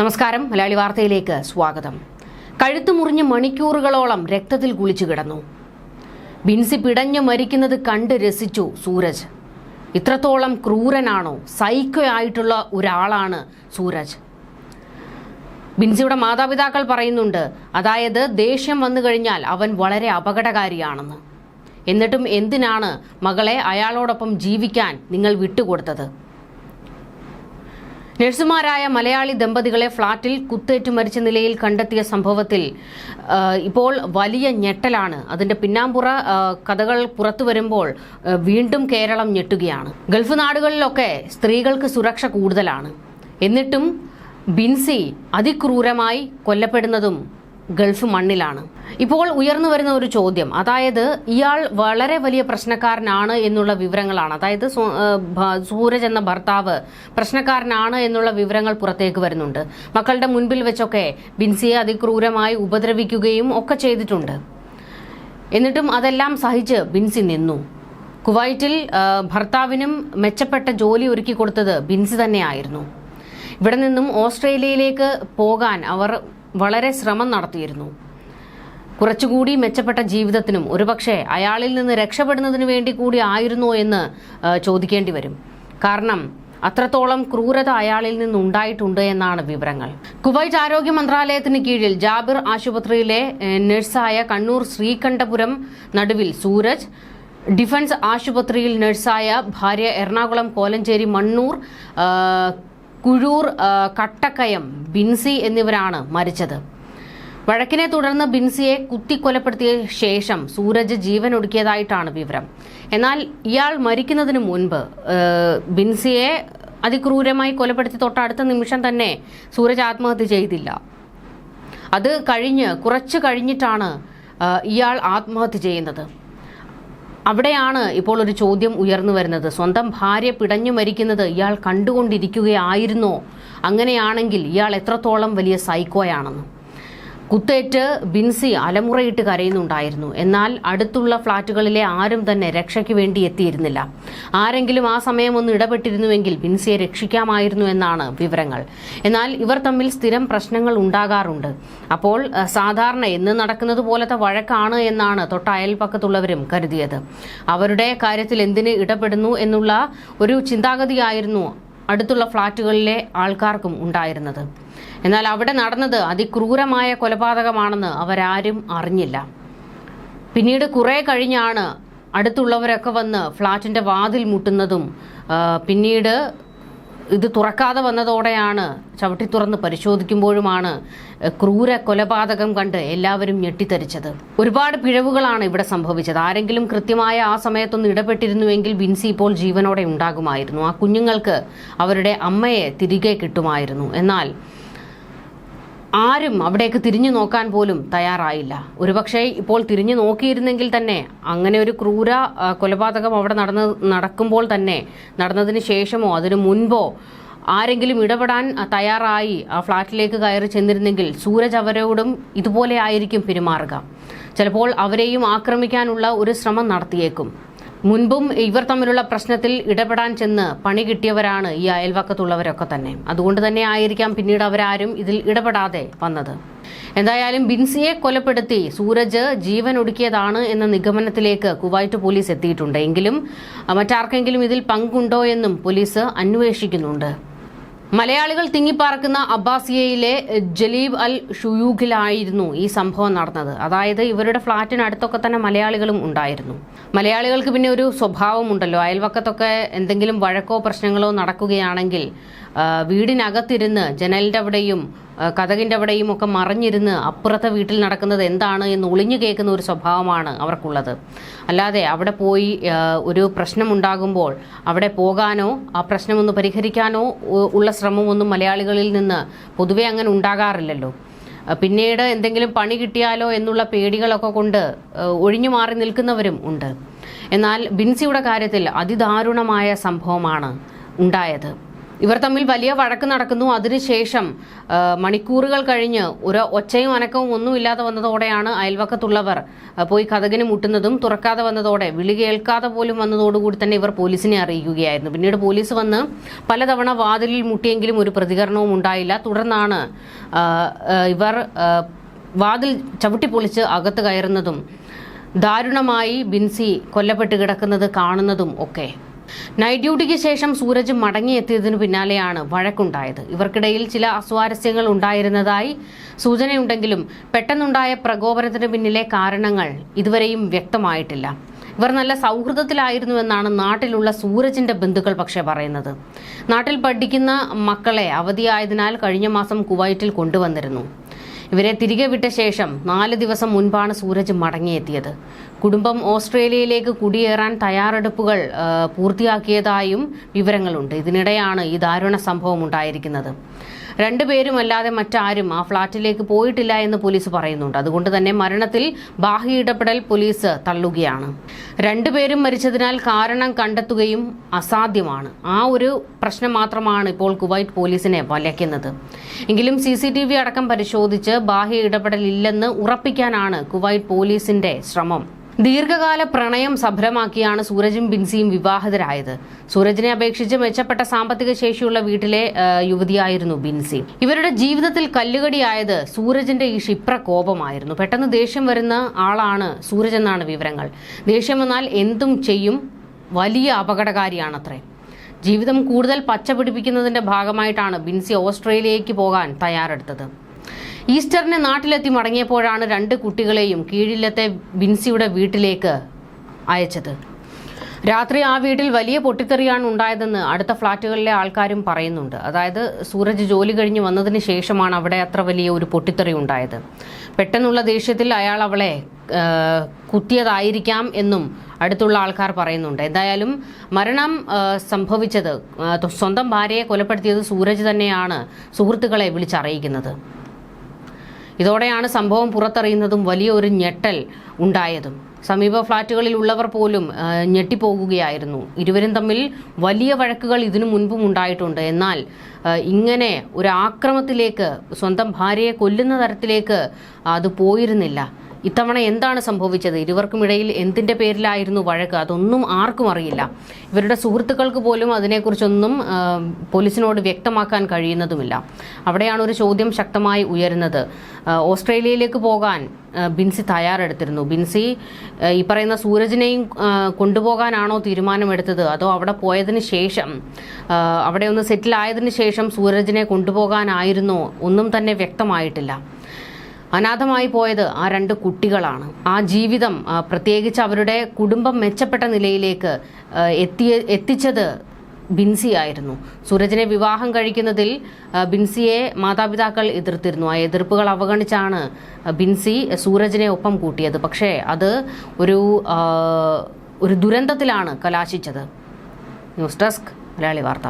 നമസ്കാരം. മലയാളി വാർത്തയിലേക്ക് സ്വാഗതം. കഴുത്ത് മുറിഞ്ഞ് മണിക്കൂറുകളോളം രക്തത്തിൽ കുളിച്ചു കിടന്നു. ബിൻസി പിടഞ്ഞു മരിക്കുന്നത് കണ്ട് രസിച്ചു സൂരജ്. ഇത്രത്തോളം ക്രൂരനാണോ? സൈക്കോ ആയിട്ടുള്ള ഒരാളാണ് സൂരജ്. ബിൻസിയുടെ മാതാപിതാക്കൾ പറയുന്നുണ്ട് അതായത് ദേഷ്യം വന്നു കഴിഞ്ഞാൽ അവൻ വളരെ അപകടകാരിയാണെന്ന്. എന്നിട്ടും എന്തിനാണ് മകളെ അയാളോടൊപ്പം ജീവിക്കാൻ നിങ്ങൾ വിട്ടുകൊടുത്തത്? നഴ്സുമാരായ മലയാളി ദമ്പതികളെ ഫ്ളാറ്റിൽ കുത്തേറ്റു മരിച്ച നിലയിൽ കണ്ടെത്തിയ സംഭവത്തിൽ ഇപ്പോൾ വലിയ ഞെട്ടലാണ്. അതിന്റെ പിന്നാമ്പുറ കഥകൾ പുറത്തു വരുമ്പോൾ വീണ്ടും കേരളം ഞെട്ടുകയാണ്. ഗൾഫ് നാടുകളിലൊക്കെ സ്ത്രീകൾക്ക് സുരക്ഷ കൂടുതലാണ്. എന്നിട്ടും ബിൻസി അതിക്രൂരമായി കൊല്ലപ്പെടുന്നതും ഗൾഫ് മണ്ണിലാണ്. ഇപ്പോൾ ഉയർന്നു വരുന്ന ഒരു ചോദ്യം. അതായത് ഇയാൾ വളരെ വലിയ പ്രശ്നക്കാരനാണ് എന്നുള്ള വിവരങ്ങളാണ്. അതായത് സൂരജ് എന്ന ഭർത്താവ് പ്രശ്നക്കാരനാണ് എന്നുള്ള വിവരങ്ങൾ പുറത്തേക്ക് വരുന്നുണ്ട്. മക്കളുടെ മുൻപിൽ വെച്ചൊക്കെ ബിൻസിയെ അതിക്രൂരമായി ഉപദ്രവിക്കുകയും ഒക്കെ ചെയ്തിട്ടുണ്ട്. എന്നിട്ടും അതെല്ലാം സഹിച്ച് ബിൻസി നിന്നു. കുവൈറ്റിൽ ഭർത്താവിനും മെച്ചപ്പെട്ട ജോലി ഒരുക്കി കൊടുത്തത് ബിൻസി തന്നെയായിരുന്നു. ഇവിടെ നിന്നും ഓസ്ട്രേലിയയിലേക്ക് പോകാൻ അവർ വളരെ ശ്രമം നടത്തിയിരുന്നു. കുറച്ചുകൂടി മെച്ചപ്പെട്ട ജീവിതത്തിനും ഒരുപക്ഷെ അയാളിൽ നിന്ന് രക്ഷപ്പെടുന്നതിന് വേണ്ടി കൂടി ആയിരുന്നോ എന്ന് ചോദിക്കേണ്ടി വരും. കാരണം അത്രത്തോളം ക്രൂരത അയാളിൽ നിന്നുണ്ടായിട്ടുണ്ട് എന്നാണ് വിവരങ്ങൾ. കുവൈറ്റ് ആരോഗ്യ മന്ത്രാലയത്തിന് കീഴിൽ ജാബിർ ആശുപത്രിയിലെ നഴ്സായ കണ്ണൂർ ശ്രീകണ്ഠപുരം നടുവിൽ സൂരജ് ഡിഫൻസ് ആശുപത്രിയിൽ നഴ്സായ ഭാര്യ എറണാകുളം കോലഞ്ചേരി മണ്ണൂർ കുഴൂർ കട്ടക്കയം ബിൻസി എന്നിവരാണ് മരിച്ചത്. വഴക്കിനെ തുടർന്ന് ബിൻസിയെ കുത്തിക്കൊലപ്പെടുത്തിയ ശേഷം സൂരജ് ജീവൻ ഒടുക്കിയതായിട്ടാണ് വിവരം. എന്നാൽ ഇയാൾ മരിക്കുന്നതിന് മുൻപ് ബിൻസിയെ അതിക്രൂരമായി കൊലപ്പെടുത്തി തൊട്ടടുത്ത നിമിഷം തന്നെ സൂരജ് ആത്മഹത്യ ചെയ്തില്ല. അത് കഴിഞ്ഞ് കുറച്ച് കഴിഞ്ഞിട്ടാണ് ഇയാൾ ആത്മഹത്യ ചെയ്യുന്നത്. അവിടെയാണ് ഇപ്പോൾ ഒരു ചോദ്യം ഉയർന്നു വരുന്നത്. സ്വന്തം ഭാര്യ പിടഞ്ഞു മരിക്കുന്നത് ഇയാൾ കണ്ടുകൊണ്ടിരിക്കുകയായിരുന്നോ? അങ്ങനെയാണെങ്കിൽ ഇയാൾ എത്രത്തോളം വലിയ സൈക്കോയാണെന്ന് കുത്തേറ്റ് ബിൻസി അലമുറയിട്ട് കരയുന്നുണ്ടായിരുന്നു. എന്നാൽ അടുത്തുള്ള ഫ്ളാറ്റുകളിലെ ആരും തന്നെ രക്ഷയ്ക്ക് വേണ്ടി എത്തിയിരുന്നില്ല. ആരെങ്കിലും ആ സമയം ഒന്ന് ഇടപെട്ടിരുന്നുവെങ്കിൽ ബിൻസിയെ രക്ഷിക്കാമായിരുന്നു എന്നാണ് വിവരങ്ങൾ. എന്നാൽ ഇവർ തമ്മിൽ സ്ഥിരം പ്രശ്നങ്ങൾ ഉണ്ടാകാറുണ്ട്. അപ്പോൾ സാധാരണ എന്ന് നടക്കുന്നത് പോലത്തെ വഴക്കാണ് എന്നാണ് തൊട്ട അയൽപ്പക്കത്തുള്ളവരും കരുതിയത്. അവരുടെ കാര്യത്തിൽ എന്തിന് ഇടപെടുന്നു എന്നുള്ള ഒരു ചിന്താഗതിയായിരുന്നു അടുത്തുള്ള ഫ്ളാറ്റുകളിലെ ആൾക്കാർക്കും ഉണ്ടായിരുന്നത്. എന്നാൽ അവിടെ നടന്നത് അതിക്രൂരമായ കൊലപാതകമാണെന്ന് അവരാരും അറിഞ്ഞില്ല. പിന്നീട് കുറേ കഴിഞ്ഞാണ് അടുത്തുള്ളവരൊക്കെ വന്ന് ഫ്ളാറ്റിന്റെ വാതിൽ മുട്ടുന്നതും പിന്നീട് ഇത് തുറക്കാതെ വന്നതോടെയാണ് ചവിട്ടി തുറന്ന് പരിശോധിക്കുമ്പോഴുമാണ് ക്രൂര കൊലപാതകം കണ്ട് എല്ലാവരും ഞെട്ടിത്തരിച്ചത് ഒരുപാട് പിഴവുകളാണ് ഇവിടെ സംഭവിച്ചത്. ആരെങ്കിലും കൃത്യമായ ആ സമയത്തൊന്ന് ഇടപെട്ടിരുന്നുവെങ്കിൽ ബിൻസി ഇപ്പോൾ ജീവനോടെ ഉണ്ടാകുമായിരുന്നു. ആ കുഞ്ഞുങ്ങൾക്ക് അവരുടെ അമ്മയെ തിരികെ കിട്ടുമായിരുന്നു. എന്നാൽ ആരും അവിടേക്ക് തിരിഞ്ഞു നോക്കാൻ പോലും തയ്യാറായില്ല. ഒരുപക്ഷെ ഇപ്പോൾ തിരിഞ്ഞു നോക്കിയിരുന്നെങ്കിൽ തന്നെ അങ്ങനെ ഒരു ക്രൂര കൊലപാതകം അവിടെ നടന്ന് നടക്കുമ്പോൾ തന്നെ നടന്നതിന് ശേഷമോ അതിനു മുൻപോ ആരെങ്കിലും ഇടപെടാൻ തയ്യാറായി ആ ഫ്ളാറ്റിലേക്ക് കയറി ചെന്നിരുന്നെങ്കിൽ സൂരജ് അവരോടും ഇതുപോലെ ആയിരിക്കും പെരുമാറുക. ചിലപ്പോൾ അവരെയും ആക്രമിക്കാനുള്ള ഒരു ശ്രമം നടത്തിയേക്കും. മുൻപും ഇവർ തമ്മിലുള്ള പ്രശ്നത്തിൽ ഇടപെടാൻ ചെന്ന് പണി കിട്ടിയവരാണ് ഈ അയൽവക്കത്തുള്ളവരൊക്കെ തന്നെ. അതുകൊണ്ട് തന്നെ ആയിരിക്കാം പിന്നീട് അവരാരും ഇതിൽ ഇടപെടാതെ വന്നത്. എന്തായാലും ബിൻസിയെ കൊലപ്പെടുത്തി സൂരജ് ജീവൻ ഒടുക്കിയതാണ് എന്ന നിഗമനത്തിലേക്ക് കുവൈറ്റ് പോലീസ് എത്തിയിട്ടുണ്ട്. എങ്കിലും മറ്റാർക്കെങ്കിലും ഇതിൽ പങ്കുണ്ടോ എന്നും പോലീസ് അന്വേഷിക്കുന്നുണ്ട്. മലയാളികൾ തിങ്ങിപ്പാർക്കുന്ന അബ്ബാസിയയിലെ ജലീബ് അൽ ഷുയൂഖിലായിരുന്നു ഈ സംഭവം നടന്നത്. അതായത് ഇവരുടെ ഫ്ളാറ്റിനടുത്തൊക്കെ തന്നെ മലയാളികളും ഉണ്ടായിരുന്നു. മലയാളികൾക്ക് പിന്നെ ഒരു സ്വഭാവമുണ്ടല്ലോ. അയൽവക്കത്തൊക്കെ എന്തെങ്കിലും വഴക്കോ പ്രശ്നങ്ങളോ നടക്കുകയാണെങ്കിൽ വീടിനകത്തിരുന്ന് ജനലിന്റെ അവിടെയും ആ, കതകിന്റെ അവിടെയും ഒക്കെ മറിഞ്ഞിരുന്ന് അപ്പുറത്തെ വീട്ടിൽ നടക്കുന്നത് എന്താണ് എന്ന് ഒളിഞ്ഞു കേൾക്കുന്ന ഒരു സ്വഭാവമാണ് അവർക്കുള്ളത്. അല്ലാതെ അവിടെ പോയി ഒരു പ്രശ്നമുണ്ടാകുമ്പോൾ അവിടെ പോകാനോ ആ പ്രശ്നമൊന്ന് പരിഹരിക്കാനോ ഉള്ള ശ്രമമൊന്നും മലയാളികളിൽ നിന്ന് പൊതുവേ അങ്ങനെ ഉണ്ടാകാറില്ലല്ലോ. പിന്നീട് എന്തെങ്കിലും പണി കിട്ടിയാലോ എന്നുള്ള പേടികളൊക്കെ കൊണ്ട് ഒഴിഞ്ഞു മാറി നിൽക്കുന്നവരും ഉണ്ട്. എന്നാൽ ബിൻസിയുടെ കാര്യത്തിൽ അതിദാരുണമായ സംഭവമാണ് ഉണ്ടായത്. ഇവർ തമ്മിൽ വലിയ വഴക്ക് നടക്കുന്നു. അതിനുശേഷം മണിക്കൂറുകൾ കഴിഞ്ഞ് ഒരു ഒച്ചയും അനക്കവും ഒന്നുമില്ലാതെ വന്നതോടെയാണ് അയൽവക്കത്തുള്ളവർ പോയി കഥകിന് മുട്ടുന്നതും തുറക്കാതെ വന്നതോടെ വിളി കേൾക്കാതെ പോലും വന്നതോടുകൂടി തന്നെ ഇവർ പോലീസിനെ അറിയിക്കുകയായിരുന്നു. പിന്നീട് പോലീസ് വന്ന് പലതവണ വാതിലിൽ മുട്ടിയെങ്കിലും ഒരു പ്രതികരണവും ഉണ്ടായില്ല. തുടർന്നാണ് ഇവർ വാതിൽ വാതിൽ ചവിട്ടിപ്പൊളിച്ച് അകത്ത് കയറുന്നതും ദാരുണമായി ബിൻസി കൊല്ലപ്പെട്ട് കിടക്കുന്നത് കാണുന്നതും ഒക്കെ. നൈറ്റ് ഡ്യൂട്ടിക്ക് ശേഷം സൂരജ് മടങ്ങിയെത്തിയതിനു പിന്നാലെയാണ് വഴക്കുണ്ടായത്. ഇവർക്കിടയിൽ ചില അസ്വാരസ്യങ്ങൾ ഉണ്ടായിരുന്നതായി സൂചനയുണ്ടെങ്കിലും പെട്ടെന്നുണ്ടായ പ്രകോപനത്തിന് പിന്നിലെ കാരണങ്ങൾ ഇതുവരെയും വ്യക്തമായിട്ടില്ല. ഇവർ നല്ല സൗഹൃദത്തിലായിരുന്നുവെന്നാണ് നാട്ടിലുള്ള സൂരജിന്റെ ബന്ധുക്കൾ പക്ഷേ പറയുന്നത്. നാട്ടിൽ പഠിക്കുന്ന മക്കളെ അവധിയായതിനാൽ കഴിഞ്ഞ മാസം കുവൈറ്റിൽ കൊണ്ടുവന്നിരുന്നു. ഇവരെ തിരികെ വിട്ട ശേഷം നാല് ദിവസം മുൻപാണ് സൂരജ് മടങ്ങിയെത്തിയത്. കുടുംബം ഓസ്ട്രേലിയയിലേക്ക് കുടിയേറാൻ തയ്യാറെടുപ്പുകൾ പൂർത്തിയാക്കിയതായും വിവരങ്ങളുണ്ട്. ഇതിനിടെയാണ് ഈ ദാരുണ സംഭവം ഉണ്ടായിരിക്കുന്നത്. രണ്ടുപേരുമല്ലാതെ മറ്റാരും ആ ഫ്ളാറ്റിലേക്ക് പോയിട്ടില്ല എന്ന് പോലീസ് പറയുന്നുണ്ട്. അതുകൊണ്ട് തന്നെ മരണത്തിൽ ബാഹ്യ ഇടപെടൽ പോലീസ് തള്ളുകയാണ്. രണ്ടുപേരും മരിച്ചതിനാൽ കാരണം കണ്ടെത്തുകയും അസാധ്യമാണ്. ആ ഒരു പ്രശ്നം മാത്രമാണ് ഇപ്പോൾ കുവൈറ്റ് പോലീസിനെ വലയ്ക്കുന്നത്. എങ്കിലും സി സി ടി വി അടക്കം പരിശോധിച്ച് ബാഹ്യ ഇടപെടൽ ഇല്ലെന്ന് ഉറപ്പിക്കാനാണ് കുവൈറ്റ് പോലീസിന്റെ ശ്രമം. ദീർഘകാല പ്രണയം സഫലമാക്കിയാണ് സൂരജും ബിൻസിയും വിവാഹിതരായത്. സൂരജിനെ അപേക്ഷിച്ച് മെച്ചപ്പെട്ട സാമ്പത്തിക ശേഷിയുള്ള വീട്ടിലെ യുവതിയായിരുന്നു ബിൻസി. ഇവരുടെ ജീവിതത്തിൽ കല്ലുകടിയായത് സൂരജിന്റെ ഈ ക്ഷിപ്ര കോപമായിരുന്നു. പെട്ടെന്ന് ദേഷ്യം വരുന്ന ആളാണ് സൂരജ് എന്നാണ് വിവരങ്ങൾ. ദേഷ്യം വന്നാൽ എന്തും ചെയ്യും വലിയ അപകടകാരിയാണത്രേ. ജീവിതം കൂടുതൽ പച്ച പിടിപ്പിക്കുന്നതിന്റെ ഭാഗമായിട്ടാണ് ബിൻസി ഓസ്ട്രേലിയയ്ക്ക് പോകാൻ തയ്യാറെടുത്തത്. ഈസ്റ്ററിന് നാട്ടിലെത്തി മടങ്ങിയപ്പോഴാണ് രണ്ട് കുട്ടികളെയും കീഴിലത്തെ ബിൻസിയുടെ വീട്ടിലേക്ക് അയച്ചത്. രാത്രി ആ വീട്ടിൽ വലിയ പൊട്ടിത്തെറിയാണ് ഉണ്ടായതെന്ന് അടുത്ത ഫ്ളാറ്റുകളിലെ ആൾക്കാരും പറയുന്നുണ്ട്. അതായത് സൂരജ് ജോലി കഴിഞ്ഞ് വന്നതിന് ശേഷമാണ് അവിടെ അത്ര വലിയ ഒരു പൊട്ടിത്തെറി ഉണ്ടായത്. പെട്ടെന്നുള്ള ദേഷ്യത്തിൽ അയാൾ അവളെ കുത്തിയതായിരിക്കാം എന്നും അടുത്തുള്ള ആൾക്കാർ പറയുന്നുണ്ട്. എന്തായാലും മരണം സംഭവിച്ചത് സ്വന്തം ഭാര്യയെ കൊലപ്പെടുത്തിയത് സൂരജ് തന്നെയാണ് സുഹൃത്തുക്കളെ വിളിച്ചറിയിക്കുന്നത്. ഇതോടെയാണ് സംഭവം പുറത്തറിയുന്നതും വലിയ ഒരു ഞെട്ടൽ ഉണ്ടായതും. സമീപ ഫ്ളാറ്റുകളിൽ ഉള്ളവർ പോലും ഞെട്ടിപ്പോകുകയായിരുന്നു. ഇരുവരും തമ്മിൽ വലിയ വഴക്കുകൾ ഇതിനു മുൻപും ഉണ്ടായിട്ടുണ്ട്. എന്നാൽ ഇങ്ങനെ ഒരു ആക്രമത്തിലേക്ക് സ്വന്തം ഭാര്യയെ കൊല്ലുന്ന തരത്തിലേക്ക് അത് പോയിരുന്നില്ല. ഇത്തവണ എന്താണ് സംഭവിച്ചത്? ഇരുവർക്കുമിടയിൽ എന്തിന്റെ പേരിലായിരുന്നു വഴക്ക്? അതൊന്നും ആർക്കും അറിയില്ല. ഇവരുടെ സുഹൃത്തുക്കൾക്ക് പോലും അതിനെക്കുറിച്ചൊന്നും പോലീസിനോട് വ്യക്തമാക്കാൻ കഴിയുന്നതുമില്ല. അവിടെയാണ് ഒരു ചോദ്യം ശക്തമായി ഉയരുന്നത്. ഓസ്ട്രേലിയയിലേക്ക് പോകാൻ ബിൻസി തയ്യാറെടുത്തിരുന്നു. ബിൻസി ഈ പറയുന്ന സൂരജിനെയും കൊണ്ടുപോകാനാണോ തീരുമാനമെടുത്തത്? അതോ അവിടെ പോയതിന് ശേഷം അവിടെ ഒന്ന് സെറ്റിൽ ആയതിനു ശേഷം സൂരജിനെ കൊണ്ടുപോകാനായിരുന്നോ? ഒന്നും തന്നെ വ്യക്തമായിട്ടില്ല. അനാഥമായി പോയത് ആ രണ്ട് കുട്ടികളാണ്. ആ ജീവിതം പ്രത്യേകിച്ച് അവരുടെ കുടുംബം മെച്ചപ്പെട്ട നിലയിലേക്ക് എത്തിയ എത്തിച്ചത് ബിൻസിയായിരുന്നു സൂരജിനെ വിവാഹം കഴിക്കുന്നതിൽ ബിൻസിയെ മാതാപിതാക്കൾ എതിർത്തിരുന്നു. ആ എതിർപ്പുകൾ അവഗണിച്ചാണ് ബിൻസി സൂരജിനെ ഒപ്പം കൂട്ടിയത്. പക്ഷേ അത് ഒരു ഒരു ദുരന്തത്തിലാണ് കലാശിച്ചത്. ന്യൂസ് ഡെസ്ക് മലയാളി വാർത്ത.